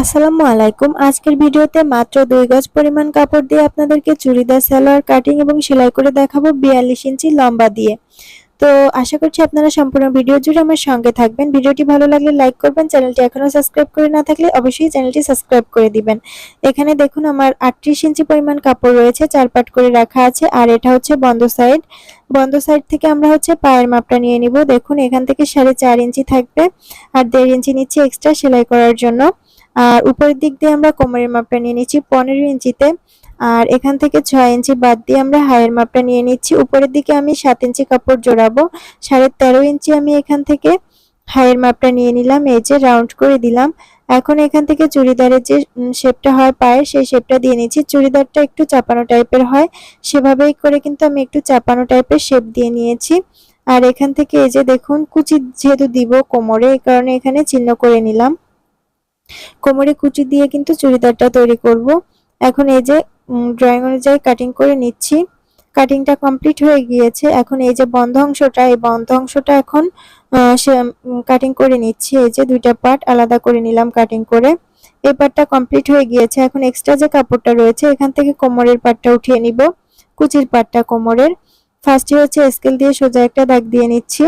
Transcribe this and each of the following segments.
আসসালামু আলাইকুম। আজকের ভিডিওতে মাত্র দুই গজ পরিমাণ কাপড় দিয়ে আপনাদেরকে চুড়িদার, সালোয়ার, কাটিং এবং সেলাই করে দেখাবো বিয়াল্লিশ ইঞ্চি লম্বা দিয়ে। তো আশা করছি আপনারা সম্পূর্ণ ভিডিও জুড়ে আমার সঙ্গে থাকবেন। ভিডিওটি ভালো লাগলে লাইক করবেন, চ্যানেলটি এখনও সাবস্ক্রাইব করে না থাকলে অবশ্যই চ্যানেলটি সাবস্ক্রাইব করে দিবেন। এখানে দেখুন আমার আটত্রিশ ইঞ্চি পরিমাণ কাপড় রয়েছে চার পাট করে রাখা আছে আর এটা হচ্ছে বন্ধ সাইড। বন্ধ সাইড থেকে আমরা হচ্ছে পায়ের মাপটা নিয়ে নিব। দেখুন এখান থেকে সাড়ে চার ইঞ্চি থাকবে আর দেড় ইঞ্চি নিচ্ছে এক্সট্রা সেলাই করার জন্য। আর উপরের দিক দিয়ে আমরা কোমরের মাপটা নিয়ে নিচ্ছি পনেরো ইঞ্চিতে। আর এখান থেকে ছয় ইঞ্চি বাদ দিয়ে আমরা হায়ের মাপটা নিয়ে নিচ্ছি। উপরের দিকে আমি সাত ইঞ্চি কাপড় জোড়াবো। সাড়ে তেরো ইঞ্চি আমি এখান থেকে হায়ের মাপটা নিয়ে নিলাম, এই যে রাউন্ড করে দিলাম। এখন এখান থেকে চুড়িদারের যে শেপটা হয় পায়ের, সেই শেপটা দিয়ে নিচ্ছি। চুড়িদারটা একটু চাপানো টাইপের হয়, সেভাবেই করে কিন্তু আমি একটু চাপানো টাইপের শেপ দিয়ে নিয়েছি। আর এখান থেকে এই যে দেখুন, কুচি যেহেতু দিব কোমরে, এই কারণে এখানে চিহ্ন করে নিলাম। কোমরে কুচি দিয়ে কিন্তু চুড়িদারটা তৈরি করব। এখন এই যে ড্রয়িং অনুযায়ী কাটিং করে নিচ্ছি। কাটিংটা কমপ্লিট হয়ে গিয়েছে। এখন এই যে বন্ধ অংশটা, এই বন্ধ অংশটা এখন কাটিং করে নিচ্ছি। এই যে দুইটা পার্ট আলাদা করে নিলাম কাটিং করে। এই পার্টটা কমপ্লিট হয়ে গিয়েছে। এখন এক্সট্রা যে কাপড়টা রয়েছে, এখান থেকে কোমরের পার্টটা উঠিয়ে নিব। কুচির পার্টটা কোমরের। ফার্স্টে হচ্ছে স্কেল দিয়ে সোজা একটা দাগ দিয়ে নিচ্ছি।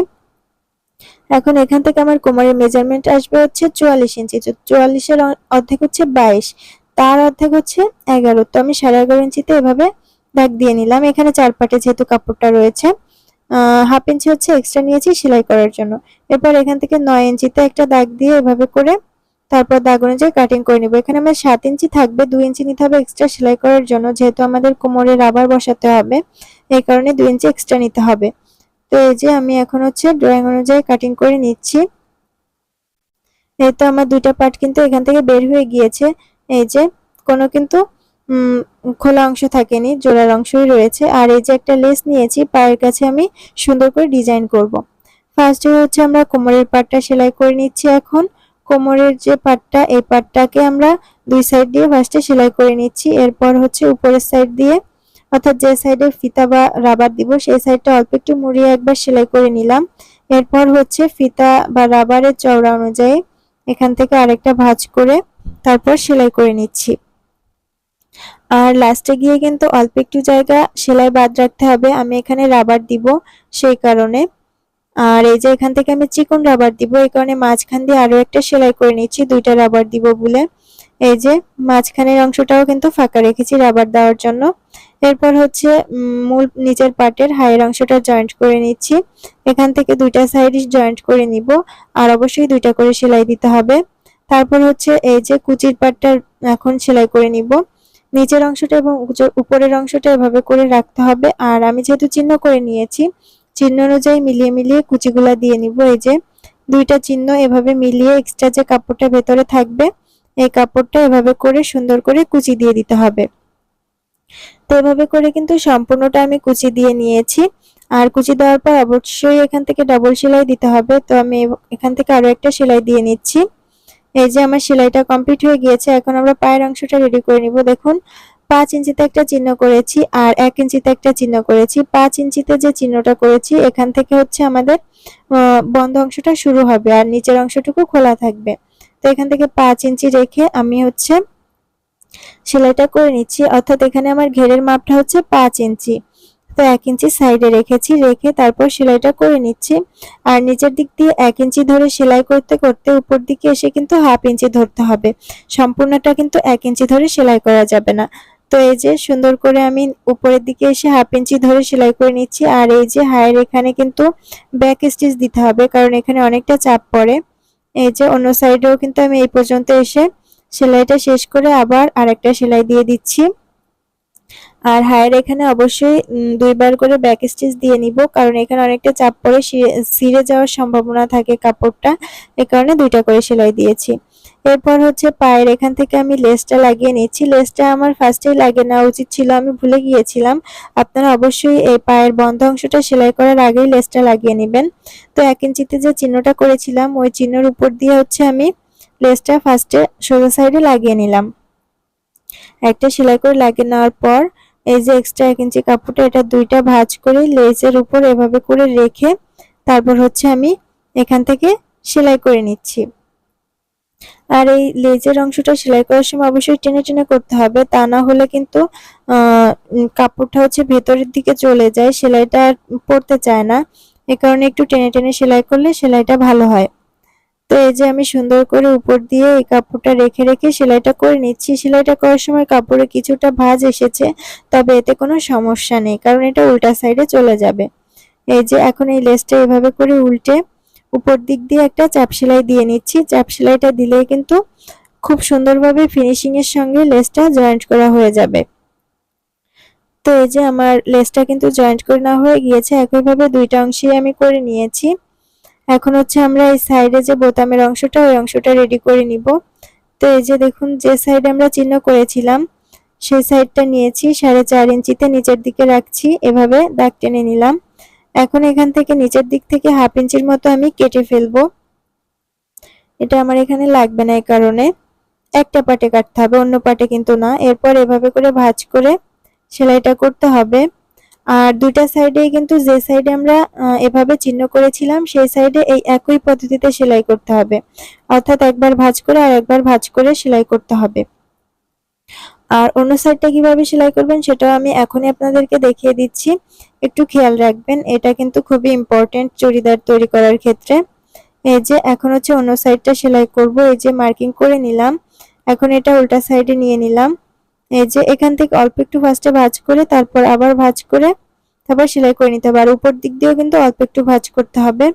এখন এখান থেকে আমার কোমরের মেজারমেন্ট আসবে হচ্ছে চুয়াল্লিশ ইঞ্চি। চুয়াল্লিশের অর্ধেক হচ্ছে বাইশ, তার অর্ধেক হচ্ছে এগারো। তো আমি সাড়ে এগারো ইঞ্চিতে এভাবে দাগ দিয়ে নিলাম। এখানে চার পাটে যেহেতু কাপড়টা রয়েছে হাফ ইঞ্চি হচ্ছে এক্সট্রা নিয়েছি সেলাই করার জন্য। এরপর এখান থেকে নয় ইঞ্চিতে একটা দাগ দিয়ে এভাবে করে তারপর দাগ অনুযায়ী কাটিং করে নিব। এখানে আমার সাত ইঞ্চি থাকবে, দুই ইঞ্চি নিতে হবে এক্সট্রা সেলাই করার জন্য, যেহেতু আমাদের কোমরে রাবার বসাতে হবে। এই কারণে দুই ইঞ্চি এক্সট্রা নিতে হবে। তো এই যে আমি এখন হচ্ছে ড্রয়িং অনুযায়ী কাটিং করে নিচ্ছি। এই তো আমার দুইটা পার্ট কিন্তু এখান থেকে বের হয়ে গিয়েছে। এই যে কোনো কিন্তু খোলা অংশ থাকেনি, জোড়ার অংশই রয়েছে। আর এই যে একটা লেস নিয়েছি, পায়ের কাছে আমি সুন্দর করে ডিজাইন করব। ফার্স্টে হচ্ছে আমরা কোমরের পাটটা সেলাই করে নিচ্ছি এখন। কোমরের যে পাটটা এই পাটটাকে আমরা দুই সাইড দিয়ে ফার্স্টে সেলাই করে নিচ্ছি। এরপর হচ্ছে উপরের সাইড দিয়ে অর্থাৎ যে সাইডে ফিতা বা রাবার দিব, সেই সাইডটা অল্প একটু মুড়িয়ে একবার সেলাই করে নিলাম। এরপর হচ্ছে ফিতা বা রাবারের চওড়া অনুযায়ী এখান থেকে আরেকটা ভাঁজ করে তারপর সেলাই করে নিচ্ছি। আর লাস্টে গিয়ে কিন্তু অল্প একটু জায়গা সেলাই বাদ রাখতে হবে। আমি এখানে রাবার দিব সেই কারণে। আর এই যে এখান থেকে আমি চিকন রাবার দিব, এই কারণে মাঝখান দিয়ে আরও একটা সেলাই করে নিচ্ছি, দুইটা রাবার দিব বলে। এই যে মাঝখানের অংশটাও কিন্তু ফাঁকা রেখেছি রাবার দেওয়ার জন্য। এরপর হচ্ছে মূল নিচের পার্টের হাইয়ের অংশটা জয়েন্ট করে নিচ্ছি। এখান থেকে দুইটা সাইড জয়েন্ট করে নিব, আর অবশ্যই দুইটা করে সেলাই দিতে হবে। তারপর হচ্ছে এই যে কুচির পার্টটা এখন সেলাই করে নিব। নিচের অংশটা এবং উপরের অংশটা এভাবে করে রাখতে হবে। আর আমি যেহেতু চিহ্ন করে নিয়েছি, চিহ্ন অনুযায়ী মিলিয়ে মিলিয়ে কুচিগুলা দিয়ে নিব। এই যে দুইটা চিহ্ন এভাবে মিলিয়ে এক্সট্রা যে কাপড়টা ভেতরে থাকবে এই কাপড়টা এভাবে করে সুন্দর করে কুচি দিয়ে দিতে হবে। তো এভাবে করে কিন্তু সম্পূর্ণটা আমি কুচি দিয়ে নিয়েছি। আর কুচি দেওয়ার পর অবশ্যই এখান থেকে ডাবল সেলাই দিতে হবে। তো আমি এখান থেকে আরও একটা সেলাই দিয়ে নিচ্ছি। এই যে আমার সেলাইটা কমপ্লিট হয়ে গিয়েছে, এখন আমরা পায়ের অংশটা রেডি করে নিব। দেখুন, পাঁচ ইঞ্চিতে একটা চিহ্ন করেছি আর এক ইঞ্চিতে একটা চিহ্ন করেছি। পাঁচ ইঞ্চিতে যে চিহ্নটা করেছি, এখান থেকে হচ্ছে আমাদের বন্ধ অংশটা শুরু হবে আর নিচের অংশটুকু খোলা থাকবে। তো এখান থেকে পাঁচ ইঞ্চি রেখে আমি হচ্ছে সেলাইটা করে নিচ্ছি। অর্থাৎ এখানে আমার ঘেরের মাপটা হচ্ছে পাঁচ ইঞ্চি। তো এক ইঞ্চি সাইডে রেখেছি, রেখে তারপর সেলাইটা করে নিচ্ছি। আর নিচের দিক দিয়ে এক ইঞ্চি ধরে সেলাই করতে করতে উপর দিকে এসে কিন্তু হাফ ইঞ্চি ধরতে হবে। সম্পূর্ণটা কিন্তু এক ইঞ্চি ধরে সেলাই করা যাবে না। তো এই যে সুন্দর করে আমি উপরের দিকে এসে হাফ ইঞ্চি ধরে সেলাই করে নিচ্ছি। আর এই যে হায়ের এখানে কিন্তু ব্যাক স্টিচ দিতে হবে, কারণ এখানে অনেকটা চাপ পড়ে। এই যে অন্য সাইডেও কিন্তু আমি এই পর্যন্ত এসে সেলাইটা শেষ করে আবার আরেকটা সেলাই দিয়ে দিচ্ছি। আর হায়ের এখানে অবশ্যই দুইবার করে ব্যাক স্টিচ দিয়ে নিব, কারণ এখানে অনেকটা চাপ পরে সিঁড়ে যাওয়ার সম্ভাবনা থাকে কাপড়টা, এ কারণে দুইটা করে সেলাই দিয়েছি। এরপর হচ্ছে পায়ের এখান থেকে আমি লেসটা লাগিয়ে নিচ্ছি। লেসটা আমার ফার্স্টেই লাগিয়ে নেওয়া উচিত ছিল আমি ভুলে গিয়েছিলাম। আপনারা অবশ্যই এই পায়ের বন্ধ অংশটা সেলাই করার আগেই লেসটা লাগিয়ে নেবেন। তো এক ইঞ্চিতে যে চিহ্নটা করেছিলাম, ওই চিহ্নর উপর দিয়ে হচ্ছে আমি লেসটা ফার্স্টে সোজা সাইডে লাগিয়ে নিলাম। একটা সেলাই করে লাগিয়ে নেওয়ার পর, এই যে এক্সট্রা এক ইঞ্চি কাপড়টা, এটা দুইটা ভাঁজ করে লেসের উপর এভাবে করে রেখে তারপর হচ্ছে আমি এখান থেকে সেলাই করে নিচ্ছি। আর এই লেজের অংশটা সেলাই করার সময় অবশ্যই টেনে টেনে করতে হবে, তা না হলে কিন্তু কাপড়টা হচ্ছে ভেতরের দিকে চলে যায়, সেলাইটা পড়তে চায় না। এ কারণে একটু টেনে টেনে সেলাই করলে সেলাইটা ভালো হয়। তো এই যে আমি সুন্দর করে উপর দিয়ে এই কাপড়টা রেখে রেখে সেলাইটা করে নিচ্ছি, সেলাইটা করার সময় কাপড়ে কিছুটা ভাঁজ এসেছে, তবে এতে কোনো সমস্যা নেই, কারণ এটা উল্টা সাইডে চলে যাবে। এই যে এখন এই লেসটা এভাবে করে উল্টে উপর দিক দিয়ে একটা চাপ সেলাই দিয়ে নিচ্ছি। চাপ সেলাইটা দিলেই কিন্তু খুব সুন্দরভাবে ফিনিশিং এর সঙ্গে লেসটা জয়েন্ট করা হয়ে যাবে। তো এই যে আমার লেসটা কিন্তু জয়েন্ট করে না হয়ে গিয়েছে, একইভাবে দুইটা অংশই আমি করে নিয়েছি। এখন হচ্ছে আমরা এই সাইডে যে বোতামের অংশটা, ওই অংশটা রেডি করে নিব। তো এই যে দেখুন, যে সাইডে আমরা চিহ্ন করেছিলাম, সেই সাইডটা নিয়েছি, সাড়ে চার ইঞ্চিতে নিচের দিকে রাখছি, এভাবে দাগ টেনে নিলাম। এখন এখান থেকে নিচের দিক থেকে হাফ ইঞ্চির মতো আমি কেটে ফেলব। এটা আমার এখানে লাগবে না এই কারণে। একটা পাটে কাটতে হবে, অন্য পাটে কিন্তু না। এরপর এভাবে করে ভাঁজ করে সেলাইটা করতে হবে। আর দুইটা সাইডেই কিন্তু যে সাইডে আমরা এভাবে চিহ্ন করেছিলাম, সেই সাইডে এই একই পদ্ধতিতে সেলাই করতে হবে। অর্থাৎ একবার ভাঁজ করে আর একবার ভাঁজ করে সেলাই করতে হবে। আর অন্য সাইডটা কীভাবে সেলাই করবেন সেটাও আমি এখনই আপনাদেরকে দেখিয়ে দিচ্ছি। একটু খেয়াল রাখবেন, এটা কিন্তু খুবই ইম্পর্টেন্ট চুড়িদার তৈরি করার ক্ষেত্রে। এই যে এখন হচ্ছে অন্য সাইডটা সেলাই করব, এই যে মার্কিং করে নিলাম। এখন এটা উল্টা সাইডে নিয়ে নিলাম। এই যে এখান থেকে অল্প একটু ফার্স্টে ভাঁজ করে, তারপর আবার ভাঁজ করে তারপর সেলাই করে নিতে হবে। আর উপর দিক দিয়েও কিন্তু অল্প একটু ভাঁজ করতে হবে।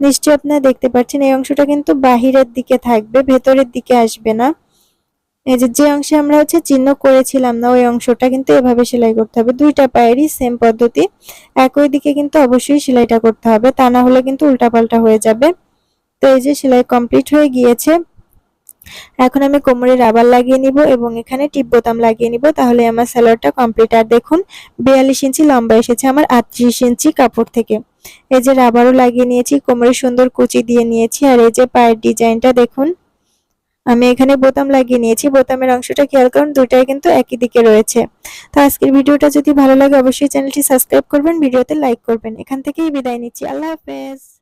নিশ্চয়ই আপনারা দেখতে পাচ্ছেন, এই অংশটা কিন্তু বাহিরের দিকে থাকবে, ভেতরের দিকে আসবে না। এই যে যে অংশে আমরা হচ্ছে চিহ্ন করেছিলাম না, ওই অংশটা কিন্তু এভাবে সেলাই করতে হবে। দুইটা পায়েরই সেম পদ্ধতি। একই দিকে কিন্তু অবশ্যই সেলাইটা করতে হবে, তা না হলে কিন্তু উল্টাপাল্টা হয়ে যাবে। তো এই যে, সেলাই কমপ্লিট হয়ে গিয়েছে। এখন আমি কোমরে রাবার লাগিয়ে নিব এবং এখানে টিপ বোতাম লাগিয়ে নিব, তাহলে আমার সালোয়ারটা কমপ্লিট আর দেখুন, বিয়াল্লিশ ইঞ্চি লম্বা এসেছে আমার আটত্রিশ ইঞ্চি কাপড় থেকে। এই যে রাবারও লাগিয়ে নিয়েছি, কোমরে সুন্দর কুচি দিয়ে নিয়েছি। আর এই যে পায়ের ডিজাইনটা দেখুন। আমি এখানে বোতাম লাগিয়ে নিয়েছি। বোতামের অংশটা খেয়াল করুন, দুইটাই কিন্তু একই দিকে রয়েছে। তো আজকের ভিডিওটা যদি ভালো লাগে, অবশ্যই চ্যানেলটি সাবস্ক্রাইব করবেন, ভিডিওতে লাইক করবেন। এখান থেকেই বিদায় নিচ্ছি। আল্লাহ হাফেজ।